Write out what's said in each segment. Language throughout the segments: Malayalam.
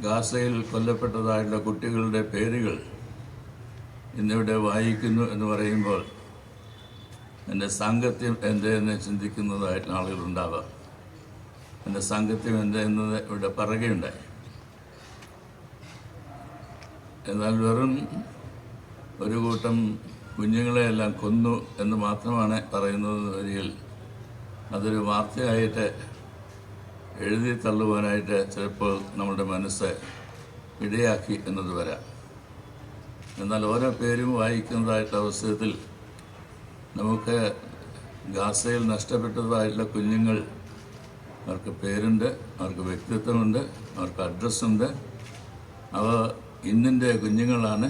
ഗാസയിൽ കൊല്ലപ്പെട്ടതായിട്ടുള്ള കുട്ടികളുടെ പേരുകൾ ഇന്നിവിടെ വായിക്കുന്നു എന്ന് പറയുമ്പോൾ എന്റെ സാങ്കത്യം എന്തെന്ന് എന്ന് ചിന്തിക്കുന്നതായിട്ടുള്ള ആളുകളുണ്ടാവാം. എന്റെ സാങ്കത്യം എന്തെന്ന് ഇവിടെ പറയുകയുണ്ടായി. എന്നാൽ വെറും ഒരു കൂട്ടം കുഞ്ഞുങ്ങളെയെല്ലാം കൊന്നു എന്ന് മാത്രമാണ് പറയുന്നത് വരിയിൽ അതൊരു വാർത്തയായിട്ട് എഴുതി തള്ളുവാനായിട്ട് ചിലപ്പോൾ നമ്മുടെ മനസ്സ് ഇടയാക്കി എന്നത് വരാം. എന്നാൽ ഓരോ പേരും വായിക്കുന്നതായിട്ട് അവസരത്തിൽ നമുക്ക് ഗാസയിൽ നഷ്ടപ്പെട്ടതായിട്ടുള്ള കുഞ്ഞുങ്ങൾ അവർക്ക് പേരുണ്ട് അവർക്ക് വ്യക്തിത്വമുണ്ട് അവർക്ക് അഡ്രസ്സുണ്ട്. അവ ഇന്നിന്റെ കുഞ്ഞുങ്ങളാണ്.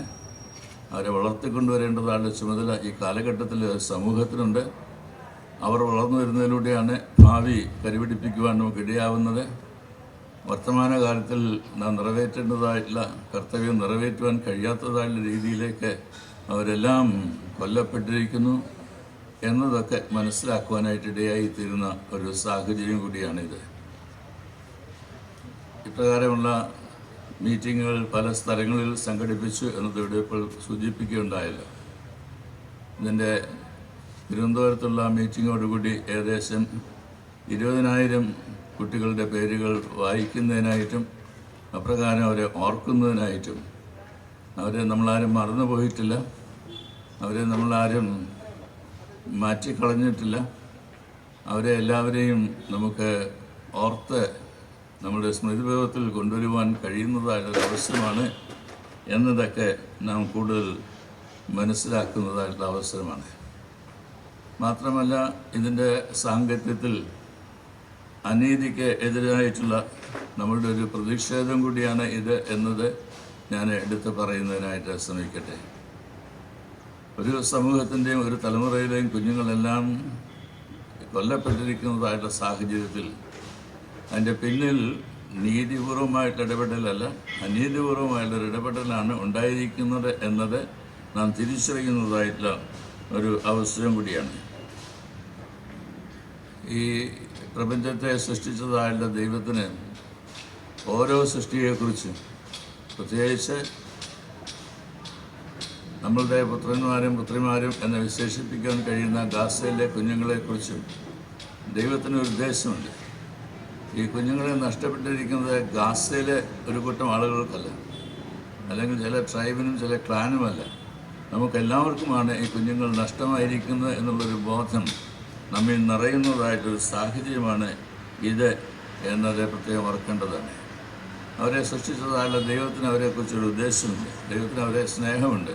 അവരെ വളർത്തിക്കൊണ്ടുവരേണ്ടതായിട്ടുള്ള ചുമതല ഈ കാലഘട്ടത്തിൽ സമൂഹത്തിനുണ്ട്. അവർ വളർന്നു വരുന്നതിലൂടെയാണ് ഭാവി കരുപിടിപ്പിക്കുവാൻ നമുക്ക് ഇടയാവുന്നത്. വർത്തമാനകാലത്തിൽ നാം നിറവേറ്റേണ്ടതായിട്ടുള്ള കർത്തവ്യം നിറവേറ്റുവാൻ കഴിയാത്തതായിട്ടുള്ള രീതിയിലേക്ക് അവരെല്ലാം കൊല്ലപ്പെട്ടിരിക്കുന്നു എന്നതൊക്കെ മനസ്സിലാക്കുവാനായിട്ട് ഇടയായി തീരുന്ന ഒരു സാഹചര്യം കൂടിയാണിത്. ഇപ്രകാരമുള്ള മീറ്റിങ്ങുകൾ പല സ്ഥലങ്ങളിൽ സംഘടിപ്പിച്ചു എന്നത് ഇവിടെ ഇപ്പോൾ സൂചിപ്പിക്കുകയുണ്ടായല്ലോ. ഇതിന്റെ തിരുവനന്തപുരത്തുള്ള മീറ്റിങ്ങോടുകൂടി ഏകദേശം ഇരുപതിനായിരം കുട്ടികളുടെ പേരുകൾ വായിക്കുന്നതിനായിട്ടും അപ്രകാരം അവരെ ഓർക്കുന്നതിനായിട്ടും അവരെ നമ്മളാരും മറന്നു പോയിട്ടില്ല അവരെ നമ്മളാരും മാറ്റിക്കളഞ്ഞിട്ടില്ല. അവരെ എല്ലാവരെയും നമുക്ക് ഓർത്ത് നമ്മുടെ സ്മൃതിപഥത്തിൽ കൊണ്ടുവരുവാൻ കഴിയുന്നതായിട്ടുള്ള അവസരമാണ് എന്നതൊക്കെ നാം കൂടുതൽ മനസ്സിലാക്കുന്നതായിട്ടുള്ള അവസരമാണ്. മാത്രമല്ല ഇതിന്റെ സാങ്കത്യത്തിൽ അനീതിക്ക് എതിരായിട്ടുള്ള നമ്മളുടെ ഒരു പ്രതിഷേധം കൂടിയാണ് ഇത് എന്നത് ഞാൻ എടുത്തു പറയുന്നതിനായിട്ട് ശ്രമിക്കട്ടെ. ഒരു സമൂഹത്തിന്റെയും ഒരു തലമുറയിലെയും കുഞ്ഞുങ്ങളെല്ലാം കൊല്ലപ്പെട്ടിരിക്കുന്നതായിട്ടുള്ള സാഹചര്യത്തിൽ അതിന്റെ പിന്നിൽ നീതിപൂർവമായിട്ട് ഇടപെടലല്ല അനീതിപൂർവമായിട്ടുള്ള ഇടപെടലാണ് ഉണ്ടായിരിക്കുന്നത് എന്നത് നാം തിരിച്ചറിയുന്നതായിട്ടുള്ള ഒരു അവസരം കൂടിയാണ്. ഈ പ്രപഞ്ചത്തെ സൃഷ്ടിച്ചതായുള്ള ദൈവത്തിന് ഓരോ സൃഷ്ടിയെക്കുറിച്ച് പ്രത്യേകിച്ച് നമ്മളുടെ പുത്രന്മാരും പുത്രിമാരും എന്ന് വിശേഷിപ്പിക്കാൻ കഴിയുന്ന ഗാസയിലെ കുഞ്ഞുങ്ങളെക്കുറിച്ചും ദൈവത്തിന് ഒരു ഉദ്ദേശമുണ്ട്. ഈ കുഞ്ഞുങ്ങളെ നഷ്ടപ്പെട്ടിരിക്കുന്നത് ഗാസയിലെ ഒരു കൂട്ടം ആളുകൾക്കല്ല അല്ലെങ്കിൽ ചില ട്രൈബിനും ചില ക്ലാനുമല്ല. നമുക്കെല്ലാവർക്കുമാണ് ഈ കുഞ്ഞുങ്ങൾ നഷ്ടമായിരിക്കുന്നത് എന്നുള്ളൊരു ബോധം നമ്മിൽ നിറയുന്നതായിട്ടൊരു സാഹചര്യമാണ് ഇത് എന്നത് പ്രത്യേകം ഓർക്കേണ്ടതാണ് അവരെ സൃഷ്ടിച്ചതായുള്ള ദൈവത്തിന് അവരെക്കുറിച്ചൊരു ഉദ്ദേശമുണ്ട്. ദൈവത്തിന് അവരെ സ്നേഹമുണ്ട്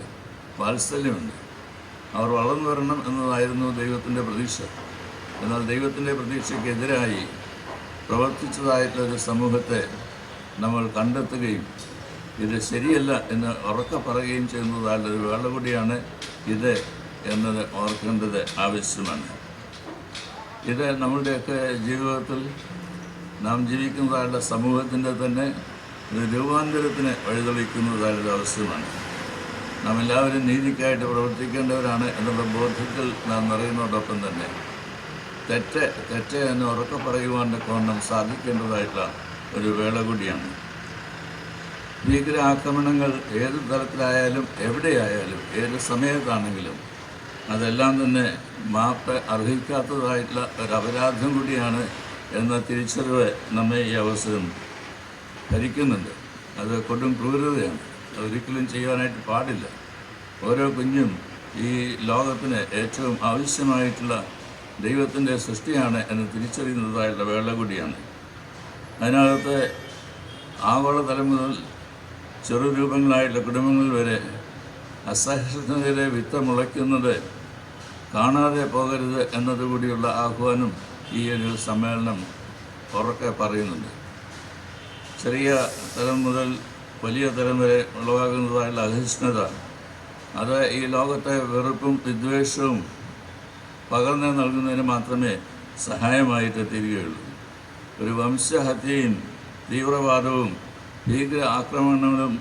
വാത്സല്യമുണ്ട്. അവർ വളർന്നു വരണം എന്നതായിരുന്നു ദൈവത്തിന്റെ പ്രതീക്ഷ. എന്നാൽ ദൈവത്തിന്റെ പ്രതീക്ഷയ്ക്കെതിരായി പ്രവർത്തിച്ചതായിട്ടുള്ളൊരു സമൂഹത്തെ നമ്മൾ കണ്ടെത്തുകയും ഇത് ശരിയല്ല എന്ന് ഉറക്കെ പറയുകയും ചെയ്യുന്നതായിട്ടൊരു വേള കൂടിയാണ് ഇത് എന്നത് ഓർക്കേണ്ടത് ആവശ്യമാണ്. ഇത് നമ്മളുടെയൊക്കെ ജീവിതത്തിൽ നാം ജീവിക്കുന്നതായുള്ള സമൂഹത്തിന്റെ തന്നെ ഒരു രൂപാന്തരത്തിന് വഴിതെളിക്കുന്നതായൊരു അവസരമാണ് നാം എല്ലാവരും നീതിക്കായിട്ട് പ്രവർത്തിക്കേണ്ടവരാണ് എന്നുള്ള ബോധ്യത്തിൽ നാം നിറയുന്നതോടൊപ്പം തന്നെ തെറ്റ് തെറ്റ് എന്ന് ഉറക്കെ പറയുവാന്റെ കോണം സാധിക്കേണ്ടതായിട്ടുള്ള ഒരു വേള കൂടിയാണ്. ഭീകരാക്രമണങ്ങൾ ഏത് തരത്തിലായാലും എവിടെയായാലും ഏത് സമയത്താണെങ്കിലും അതെല്ലാം തന്നെ മാപ്പ് അർഹിക്കാത്തതായിട്ടുള്ള ഒരു അപരാധം കൂടിയാണ് എന്ന തിരിച്ചറിവ് നമ്മെ ഈ അവസരം ഭരിക്കുന്നുണ്ട്. അത് കൊടും ക്രൂരതയാണ്. അതൊരിക്കലും ചെയ്യാനായിട്ട് പാടില്ല. ഓരോ കുഞ്ഞും ഈ ലോകത്തിന് ഏറ്റവും ആവശ്യമായിട്ടുള്ള ദൈവത്തിന്റെ സൃഷ്ടിയാണ് എന്ന് തിരിച്ചറിയുന്നതായിട്ടുള്ള വേള കൂടിയാണ്. അതിനകത്ത് ആഗോളതലം മുതൽ ചെറുരൂപങ്ങളായിട്ടുള്ള കുടുംബങ്ങൾ വരെ അസഹിഷ്ണുതയിലെ വിത്ത് മുളയ്ക്കുന്നത് കാണാതെ പോകരുത് എന്നതുകൂടിയുള്ള ആഹ്വാനം ഈ ഒരു സമ്മേളനം ഉറക്കെ പറയുന്നുണ്ട്. ചെറിയ തലം മുതൽ വലിയ തലം വരെ ഉളവാകുന്നതായുള്ള അഹിഷ്ണുത അത് ഈ ലോകത്തെ വെറുപ്പും വിദ്വേഷവും പകർന്നു നൽകുന്നതിന് മാത്രമേ സഹായമായിട്ട് തീരുകയുള്ളൂ. ഒരു വംശഹത്യയും തീവ്രവാദവും ഭീകര ആക്രമണങ്ങളും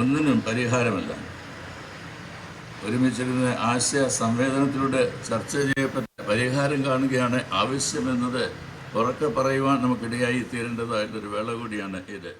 ഒന്നിനും പരിഹാരമല്ല. ഒരുമിച്ചിരുന്ന് ആശയ സംവേദനത്തിലൂടെ ചർച്ച ചെയ്യപ്പെട്ട പരിഹാരം കാണുകയാണ് ആവശ്യമെന്നത്. ഉറക്കെ പറയുവാൻ നമുക്കിടയായി തീരേണ്ടതായിട്ടൊരു വേള കൂടിയാണ് ഇത്.